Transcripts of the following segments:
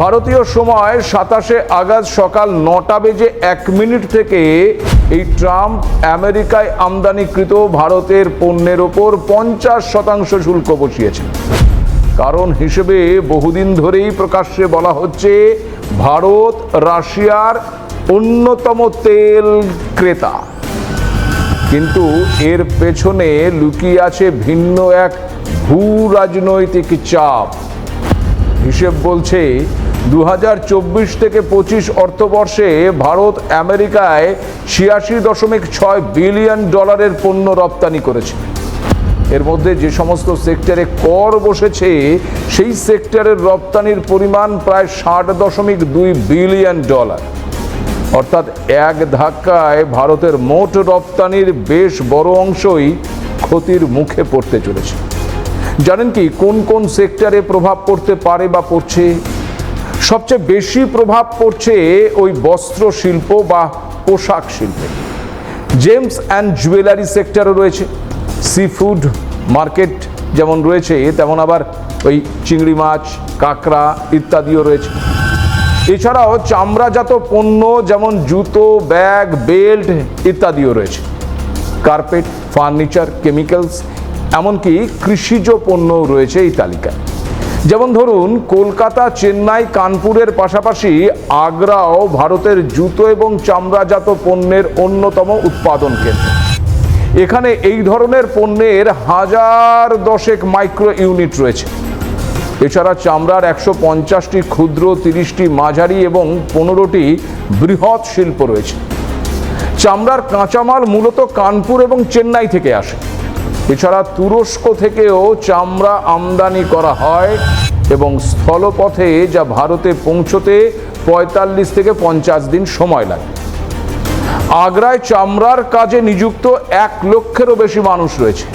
ভারতীয় সময় সাতাশে আগস্ট সকাল নটা বেজে এক মিনিট থেকে এই ট্রাম্প আমেরিকায় আমদানিকৃত ভারতের পণ্যের ওপর পঞ্চাশ শতাংশ শুল্ক বসিয়েছেন। কারণ হিসেবে বহুদিন ধরেই প্রকাশ্যে বলা হচ্ছে, ভারত রাশিয়ার অন্যতম তেল ক্রেতা। কিন্তু এর পেছনে লুকিয়ে আছে ভিন্ন এক ভূ রাজনৈতিক চাপ। হিসেব বলছে দু হাজার চব্বিশ থেকে পঁচিশ অর্থবর্ষে ভারত আমেরিকায় ছিয়াশি দশমিক ছয় বিলিয়ন ডলারের পণ্য রপ্তানি করেছে। এর মধ্যে যে সমস্ত সেক্টরে কর বসেছে, সেই সেক্টরের রপ্তানির পরিমাণ প্রায় ষাট দশমিক দুই বিলিয়ন ডলার। অর্থাৎ এক ধাক্কায় ভারতের মোট রপ্তানির বেশ বড় অংশই ক্ষতির মুখে পড়তে চলেছে। জানেন কি, কোন কোন সেক্টরে প্রভাব পড়তে পারে বা পড়ছে? সবচেয়ে বেশি প্রভাব পড়ছে ওই বস্ত্র শিল্প বা পোশাক শিল্পে। জেমস অ্যান্ড জুয়েলারি সেক্টরও রয়েছে। সি ফুড মার্কেট যেমন রয়েছে, তেমন আবার ওই চিংড়ি মাছ, কাঁকড়া ইত্যাদিও রয়েছে। এছাড়াও চামড়াজাত পণ্য যেমন জুতো, ব্যাগ, বেল্ট ইত্যাদিও রয়েছে। কার্পেট, ফার্নিচার, কেমিক্যালস, এমনকি কৃষিজ পণ্যও রয়েছে এই তালিকায়। যেমন ধরুন, কলকাতা, চেন্নাই, কানপুরের পাশাপাশি আগ্রাও ভারতের জুতো এবং চামড়াজাত পণ্যের অন্যতম উৎপাদন কেন্দ্র। এখানে এই ধরনের পণ্যের হাজার দশেক মাইক্রো ইউনিট রয়েছে। এছাড়া চামড়ার একশো পঞ্চাশটি, ক্ষুদ্র তিরিশটি মাঝারি এবং পনেরোটি বৃহৎ শিল্প রয়েছে। চামড়ার কাঁচামাল মূলত কানপুর এবং চেন্নাই থেকে আসে। এছাড়া তুরস্ক থেকেও চামড়া আমদানি করা হয় এবং স্থলপথে যা ভারতে পৌঁছতে পঁয়তাল্লিশ থেকে পঞ্চাশ দিন সময় লাগে। আগ্রায় চামড়ার কাজে নিযুক্ত এক লক্ষেরও বেশি মানুষ রয়েছে।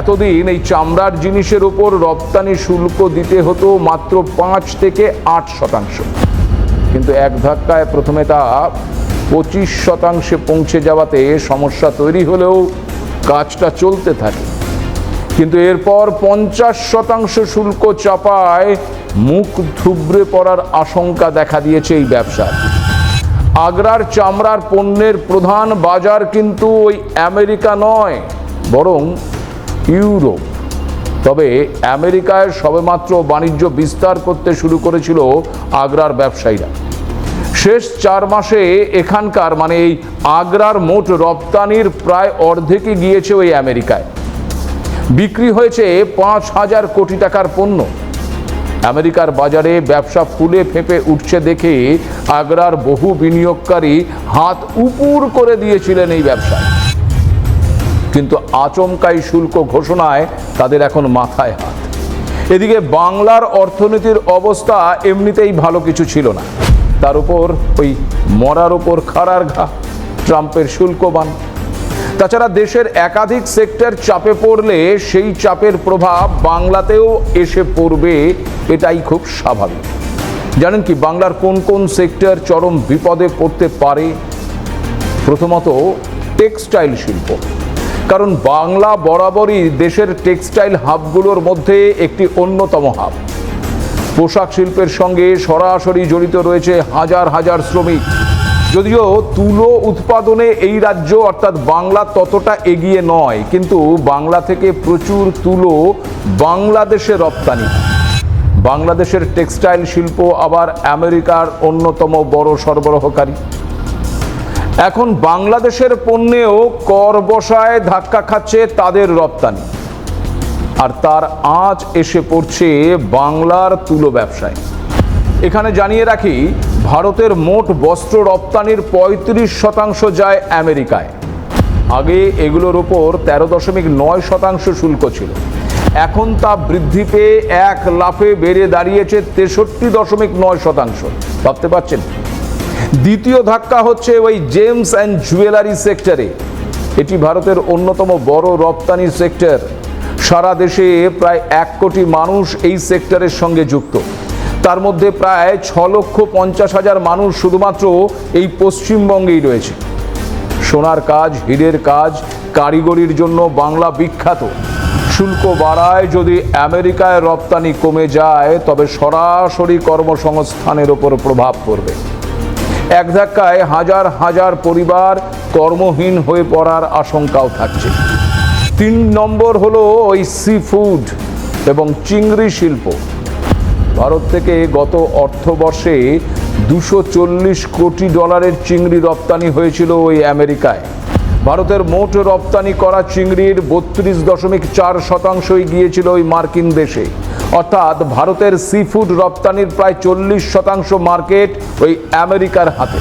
এতদিন এই চামড়ার জিনিসের ওপর রপ্তানি শুল্ক দিতে হতো মাত্র পাঁচ থেকে আট শতাংশ। কিন্তু এক ধাক্কায় প্রথমে তা পঁচিশ শতাংশে পৌঁছে যাওয়াতে সমস্যা তৈরি হলেও কাজটা চলতে থাকে। কিন্তু এরপর পঞ্চাশ শতাংশ শুল্ক চাপায় মুখ থুবড়ে পড়ার আশঙ্কা দেখা দিয়েছে এই ব্যবসার। আগ্রার চামড়ার পণ্যের প্রধান বাজার কিন্তু ওই আমেরিকা নয়, বরং ইউরোপ। তবে আমেরিকায় সবেমাত্র বাণিজ্য বিস্তার করতে শুরু করেছিল আগ্রার ব্যবসায়ীরা। শেষ চার মাসে এখানকার মানে এই আগ্রার মোট রপ্তানির প্রায় অর্ধেকই গিয়েছে ওই আমেরিকায়। বিক্রি হয়েছে পাঁচ হাজার কোটি টাকার পণ্য। আমেরিকার বাজারে ব্যবসা ফুলে ফেঁপে উঠছে দেখে আগ্রার বহু বিনিয়োগকারী হাত উপুর করে দিয়েছিলেন এই ব্যবসায়। কিন্তু আচমকাই শুল্ক ঘোষণায় তাদের এখন মাথায় হাত। এদিকে বাংলার অর্থনীতির অবস্থা এমনিতেই ভালো কিছু ছিল না। তার উপর, ওই মরার ওপর খাড়ার ঘা, ট্রাম্পের শুল্ক বান তাছাড়া দেশের একাধিক সেক্টর চাপে পড়লে সেই চাপের প্রভাব বাংলাতেও এসে পড়বে, এটাই খুব স্বাভাবিক। জানেন কি, বাংলার কোন কোন সেক্টর চরম বিপদে পড়তে পারে? প্রথমত, টেক্সটাইল শিল্প। কারণ বাংলা বরাবরই দেশের টেক্সটাইল হাবগুলোর মধ্যে একটি অন্যতম হাব। পোশাক শিল্পের সঙ্গে সরাসরি জড়িত রয়েছে হাজার হাজার শ্রমিক। যদিও তুলো উৎপাদনে এই রাজ্য অর্থাৎ বাংলা ততটা এগিয়ে নয়, কিন্তু বাংলা থেকে প্রচুর তুলো বাংলাদেশে রপ্তানি। বাংলাদেশের টেক্সটাইল শিল্প আবার আমেরিকার অন্যতম বড় সরবরাহকারী। এখন বাংলাদেশের পণ্যেও কর বসায় ধাক্কা খাচ্ছে তাদের রপ্তানি। আর তার আজ এসে পড়ছে বাংলার তুলো ব্যবসায়। এখানে জানিয়ে রাখি, ভারতের মোট বস্ত্র রপ্তানির পঁয়ত্রিশ শতাংশ যায় আমেরিকায়। আগে এগুলোর ওপর তেরো দশমিক নয় শতাংশ শুল্ক ছিল। এখন তা বৃদ্ধি পেয়ে এক লাফে বেড়ে দাঁড়িয়েছে তেষট্টি দশমিক নয় শতাংশ। ভাবতে পারছেন? দ্বিতীয় ধাক্কা হচ্ছে ওই জেমস অ্যান্ড জুয়েলারি সেক্টরে। এটি ভারতের অন্যতম বড় রপ্তানি সেক্টর। সারা দেশে প্রায় এক কোটি মানুষ এই সেক্টরের সঙ্গে যুক্ত। তার মধ্যে প্রায় ছ লক্ষ পঞ্চাশ হাজার মানুষ শুধুমাত্র এই পশ্চিমবঙ্গেই রয়েছে। সোনার কাজ, হীরের কাজ, কারিগরির জন্য বাংলা বিখ্যাত। শুল্ক বাড়ায় যদি আমেরিকায় রপ্তানি কমে যায়, তবে সরাসরি কর্মসংস্থানের ওপর প্রভাব পড়বে। এক ধাক্কায় হাজার হাজার পরিবার কর্মহীন হয়ে পড়ার আশঙ্কাও থাকছে। তিন নম্বর হলো ওই সি ফুড এবং চিংড়ি শিল্প। ভারত থেকে গত অর্থবর্ষে দুশো চল্লিশ কোটি ডলারের চিংড়ি রপ্তানি হয়েছিল ওই আমেরিকায়। ভারতের মোট রপ্তানি করা চিংড়ির বত্রিশ দশমিক চার শতাংশই গিয়েছিল ওই মার্কিন দেশে। অর্থাৎ ভারতের সি ফুড রপ্তানির প্রায় চল্লিশ শতাংশ মার্কেট ওই আমেরিকার হাতে।